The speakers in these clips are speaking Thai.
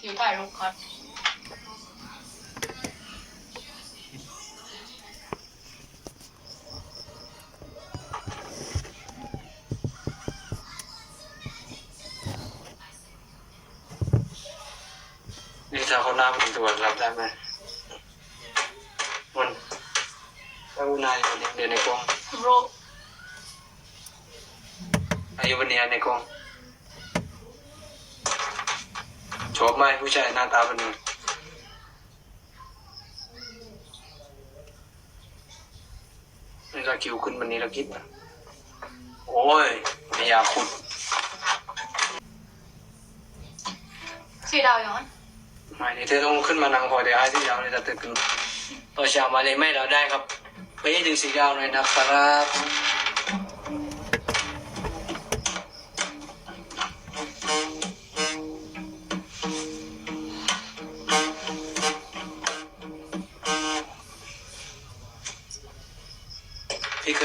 ทิวถ่ายรูปก่อนนี่ถ้าเขาหน้าเป็นตัวรับได้ไหมมันถ้าอุนายวันนี้เดี๋ยวในกล้องรูปอายุวันนี้ในกล้อง ชอบไหมผู้ชายหน้าตาเป็นนี้นี่เราคิวขึ้นวันนี้เราคิดนะโอ้ยไม่อยากขุดสีดาวย้อนไม่เดี๋ยวเธอต้องขึ้นมานั่งพอเดี๋ยวให้ที่ยาวเลยจะตื่นขึ้นต่อเช้ามาเลยไม่เราได้ครับ ไปให้ถึงสีดาวเลยนะครับ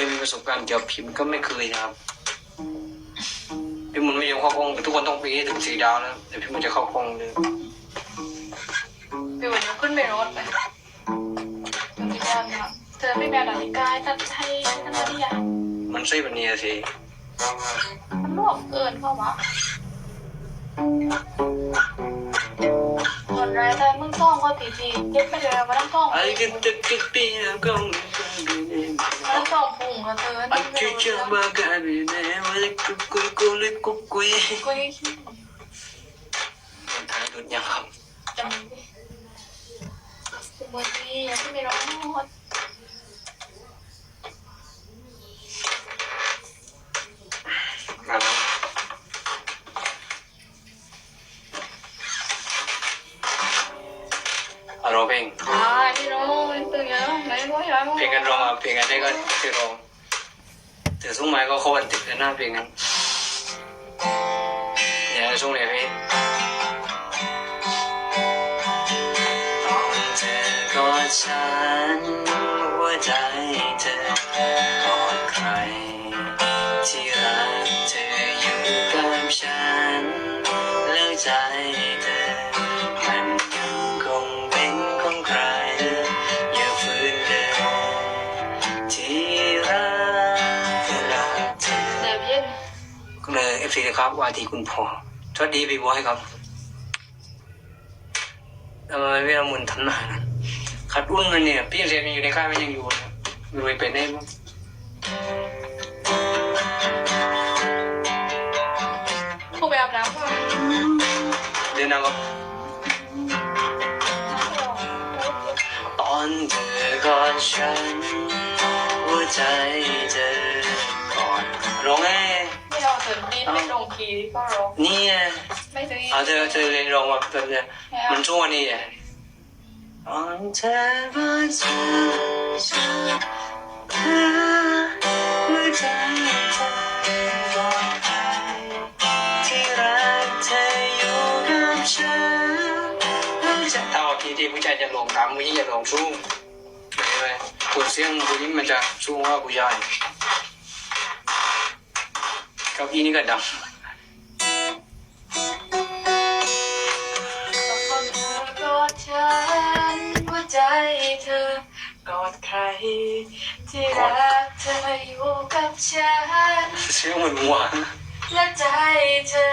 ยมีประสบการณ์เกี่ยวกับพิมพ์ก็ไม่เคยนะครับพี่มันไม่ยอมเข้ากล้องทุกคนต้องไปให้ถึงสีดาวแล้วเดี๋ยวพี่มันจะเข้ากล้องเลยพี่วันนี้ขึ้นไปรถไปมันจะยากนะเธอไม่แบบนาฬิกาตัดไทยกันนาฬิกามันใช่แบบนี้อะสิมันลวกเกินเข้าวะ ส่วนรายได้มึงท่องก็ตีทีเย็บไม่ได้มาต้องท่องไอ้กันตะกิดปีนะก็ไม่เคยเห็นมาต้องท่องพุงกับเธอไอ้ที่จะมากันเนี่ยมันกุยกุยกุยกุยกุยกูยังคิดคนไทยดุดยังครับจำไม่สมมติยังไม่ร้องหมด อะร้องเพลงอ่าพี่น้องตื่นยังไหนก็ยังเพลงกันร้องอะเพลงกันได้ก็คือร้องแต่ซุ้มไม้ก็เข้าวันติดเลยหน้าเพลงกันอย่าซุ้มเลยพี่ตอนเธอกอดฉันหัวใจเธ เลยเอฟซีครับว่าที่คุณพ่อสวัสดีพี่บัวให้ครับทำไมพี่ละมุนทำหน้านั้นขัดอุ้นมันเนี่ย พี่เรียนอยู่ในค่ายมันยังอยู่นะรวยไปได้มั้งพวกไปอาบน้ำก่อนเดี๋ยวนะครับตอนเธอกอดฉันหัวใจเธอกอดร้องไง ไม่เอาเสริมบีทไม่ตรงคีย์ก็ร้องนี่ไงไม่ซื้อเอาเธอเธอเรียนร้องมาเป็นเนี่ยมันช่วงนี้ไงตอนเธอกอดฉันหัวใจเธอกอดใครที่รักเธออยู่กับฉันจะเอาทีที่ผู้ชายจะลงตามผู้หญิงจะลงสูงเห็นไหมคนเสียงผู้หญิงมันจะสูงกว่าผู้ชาย เก้าอี้นี่ก็ดำแล้วคนเธอกอดฉันหัวใจเธอกอดใคร ที่รักเธออยู่กับฉันเสียงเหมือนหวานและใจเธอ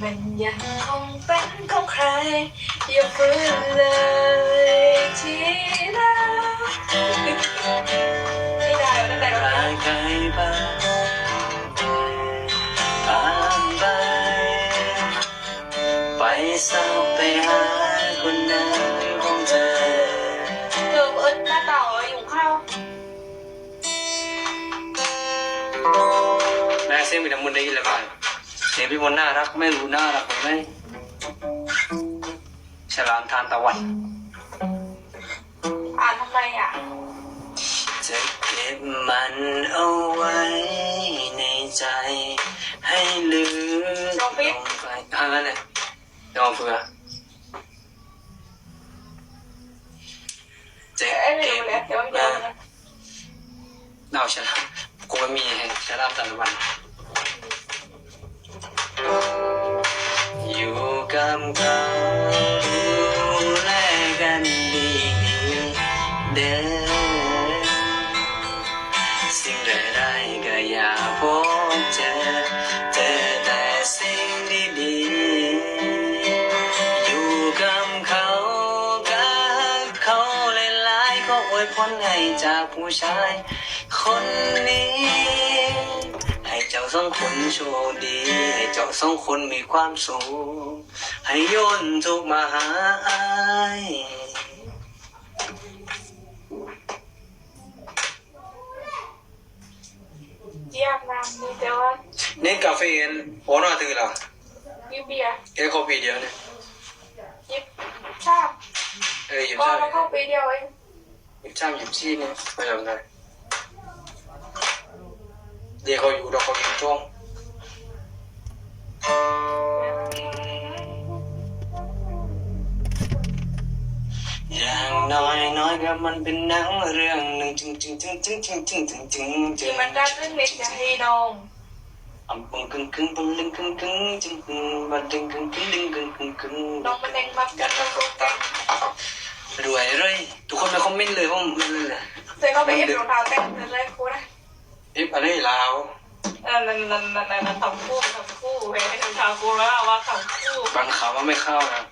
มันยังคงเป็นของใคร อย่าฟื้นเลย แม่เสียงมีแต่มุนได้ยินเลยบ้างเสียงพี่มนต์น่ารักไม่รู้น่ารักไหมฉลามทานตะวันอ่านทำไมอะ จะเก็บมันเอาไว้ในใจ ให้ลืมลงไปอ่านั่นแหละลองเผื่อจะเอ้ยไม่เก็รู้บแล้วเดี๋ยวเดี๋ยวนะดาวฉลามกูไม่มีให้ฉลามตะวัน อยู่กับเขาดูแลกันดีเด้อสิ่งใดๆก็อย่าพบเจอเจอแต่สิ่งดีๆอยู่กับเขากับเขาหลายๆก็อวยพรให้จากผู้ชายคนนี้ สองคนโชคดี ให้เจ้าสองคนมีความสุข ให้โยนทุกข์มาหาอ้ายเยี่ยมนำมีแต่ว่านี่กาแฟนโอ้น่าตื่นละยิบเบียร์แค่คอปีเดียวเนี่ยยิบชาบเออหยิบก็ชาแล้วเข้าไปเดียวเองหยิบชาหยิบชีเนี่ยไม่จำได้ เดี๋ยวเขาอยู่เราเขาอยู่ช่วงอย่างน้อยน้อยก็มันเป็นหนังเรื่องหนึ่งจึงจึงจึงจึงจึงจึงจึงจึงจึที่งมันได้เรื่องเล็กจะให้น้องอัมปังกึ่งกึ่งปังลึงกึ่งกึ่งจึงกึ่งบัดดึงกึ่งกึ่งดึงกึ่งกึ่งกึ่งน้องมันเองมักกันน้องก็แต่งรวยเลยทุกคนไปคอมเมนต์เลยว่ามันเลยเคยเข้าไปเอฟรองเท้าแต่งเลยครูนะเอฟอะไรลาวนั่นนั่นนั่นนั่นนั่นทำคู่ทำคู่เฮ้ยทำทางกูแล้วว่าทำคู่บางข่าวว่าไม่เข้านะ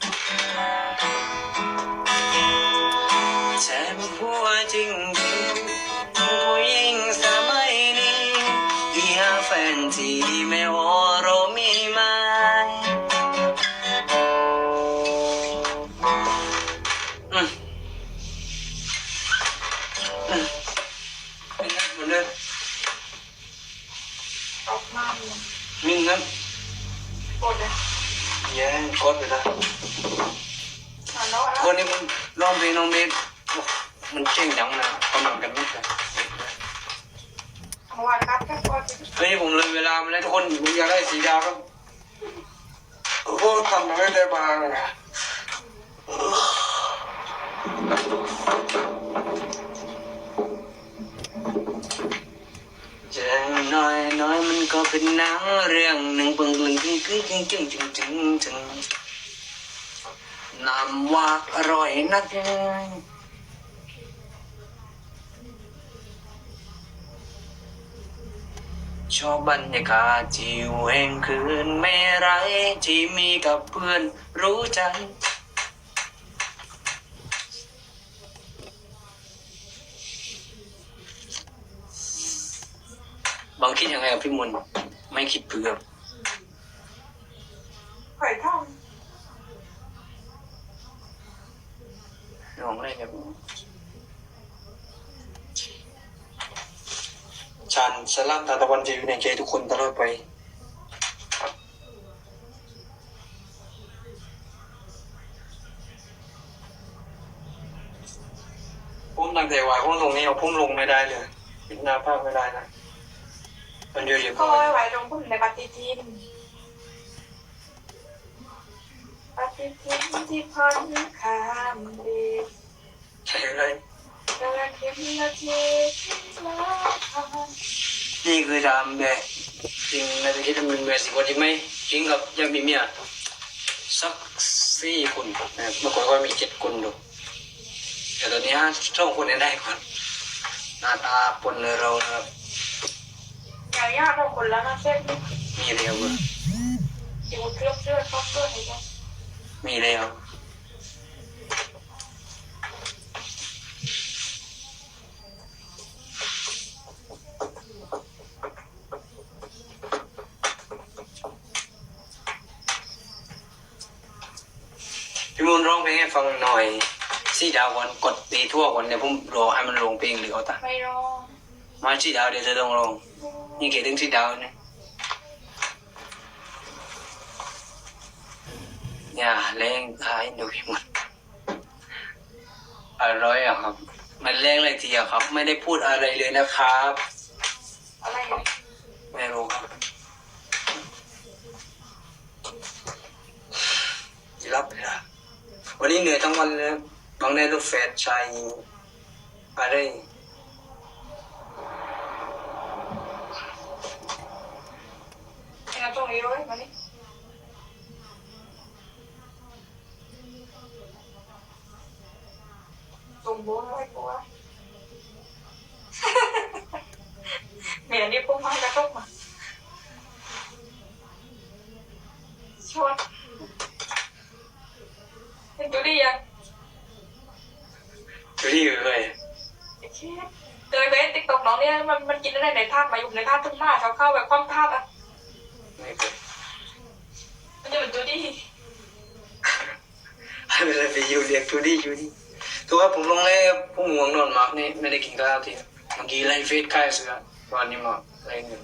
แชร์ผัวจริงจริง อาวันนัดแค่ก่อนเฮ้ยผมเลยเวลามาแล้วทุกคนผมอยากได้สีดาวครับโอ้ทำไม่ได้บางอะเจอน้อยน้อยมันก็เป็นหนังเรื่องหนึ่งปึงลึงกึ่งกึ่งกึ่งจึงจึงจึงจึงนำว่าอร่อยนัก ชอบบรรยากาศที่อยู่แห่งคืนไม่ไรที่มีกับเพื่อนรู้ใจ บางคิดยังไงกับพี่มนต์ไม่คิดเพื่อ ข่อยท่อง ลองได้ครับ ฉันสลัมตาตะวันจะอยู่ในใจทุกคนตลอดไปพุ่มตั้งแต่วายพุ่มตรงนี้เอาพุ่มลงไม่ได้เลยปิดหน้าภาพไม่ได้นะมันเยอะเรียบก็ร้อยไว้ตรงพุ่มในปฏิทินปฏิทินที่พ้นข้ามเดือนใช่เลยกระเข็ม นาทีแล้วผ่านนี่คือทำแบบจริงนะจะคิดทำเป็นแบบสิคนที่ไม่จริงกับยังมีเมียสักสี่คนนะครับเมื่อก่อนก็มีเจ็ดคนดูแต่ตอนนี้ห้าช่องคนนี้ได้ก่อนหน้าตาปนเลยเรานะครับอย่างยากเราคนละนะเส้นมีเร็วเว้ยอยู่เครื่องเชื่อเขาเชื่อให้ได้มีเร็ว เพลงให้ฟังหน่อยสี่ดาวก่อนกดตีทั่วก่อนเดี๋ยวผมรอให้มันลงเพลงหรือเอาตาไม่รอมาสี่ดาวเดี๋ยวจะต้องลงนี่เกี่ยวถึงสี่ดาวเนี่ยอย่าแรงท้ายดูพี่มูลอร่อยอะครับ มันแรงเลยทีอะครับ ไม่ได้พูดอะไรเลยนะครับ นี้เหนื่อยทั้งวันเลยบางได้ลูกแฝดชายหอะไรที่นั่นตรงนี้ด้อยมานี่ตรงโบนไว้กูว่าเม่นี่ปุ๊บมากระตกมา ดูดียังดูที่เคยไอ้เชี่ยเคยไปติ๊กต็อกน้องเนี่ยมันมันกินอะไรในธาตุมาอยู่ในธาตุทุ่งหน้าเขาเข้าแบบความธาตุอะไม่เคยมันจะเป็นดูดีให้ไปเลยไปอยู่เรียกดูที่อยู่ที่ตัวผมลงเลยผมง่วงนอนมากนี่ไม่ได้กินข้าวทีเมื่อกี้ไล่เฟซใกล้เสือวันนี้มาไล่หนึ่ง